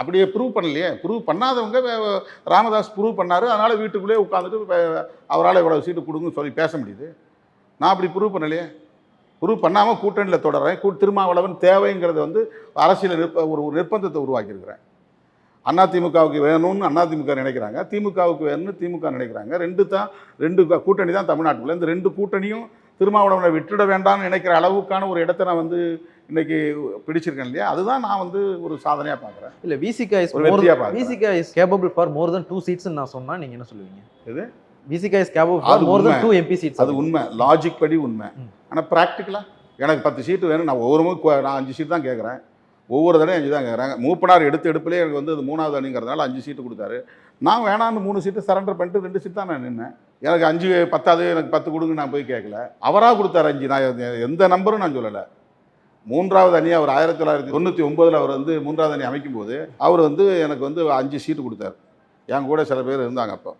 அப்படியே ப்ரூவ் பண்ணலையே. ப்ரூவ் பண்ணாதவங்க ராமதாஸ் ப்ரூவ் பண்ணார். அதனால் வீட்டுக்குள்ளே உட்காந்துட்டு அவரால் இவ்வளோ சீட்டு கொடுங்கன்னு சொல்லி பேச முடியுது. நான் அப்படி ப்ரூவ் பண்ணலையே. ப்ரூவ் பண்ணாமல் கூட்டணியில் தொடர்றேன். கூ திருமாவளவன் தேவைங்கிறத வந்து அரசியல் நிற்ப ஒரு ஒரு நிர்பந்தத்தை உருவாக்கியிருக்கிறேன். அதிமுகவுக்கு வேணும்னு அதிமுக நினைக்கிறாங்க. திமுகவுக்கு வேணும்னு திமுக நினைக்கிறாங்க. ரெண்டு தான் ரெண்டு கூட்டணி தான் தமிழ்நாட்டுக்குள்ளே. இந்த ரெண்டு கூட்டணியும் திருமாவளவனை விட்டுட வேண்டாம்னு நினைக்கிற அளவுக்கான ஒரு இடத்த நான் வந்து இன்னைக்கு பிடிச்சிருக்கேன் இல்லையா? அதுதான் நான் வந்து ஒரு சாதனையாக பார்க்குறேன். இல்ல Visika is. Visika is capable for more then two seats நான் சொன்னா நீங்க என்ன சொல்லுவீங்க? எது? Visika is capable for more then. Two MP seats அது உண்மை. லாஜிக் படி உண்மை. ஆனால் ப்ராக்டிக்கலாக எனக்கு பத்து சீட்டு வேணும். நான் ஒவ்வொரு நான் அஞ்சு சீட் தான் கேட்குறேன் ஒவ்வொரு தடவையும் அஞ்சு தான் கேட்குறாங்க மூப்பனார் எடுத்து எடுப்பிலே எனக்கு வந்து அது மூணாவது அணிங்கிறதுனால அஞ்சு சீட்டு கொடுத்தாரு. நான் வேணான்னு மூணு சீட்டு சரண்டர் பண்ணிட்டு ரெண்டு சீட் தான் நான் நின்னேன். எனக்கு அஞ்சு பத்தாவது எனக்கு பத்து கொடுங்க நான் போய் கேட்கல அவராக கொடுத்தாரு அஞ்சு. நான் எந்த நம்பரும் நான் சொல்லலை. மூன்றாவது அணி அவர் ஆயிரத்தி தொள்ளாயிரத்தி தொண்ணூற்றி ஒம்போதில் அவர் வந்து மூன்றாவது அணி அமைக்கும் போது அவர் வந்து எனக்கு வந்து அஞ்சு சீட்டு கொடுத்தாரு. என் கூட சில பேர் இருந்தாங்க அப்போ.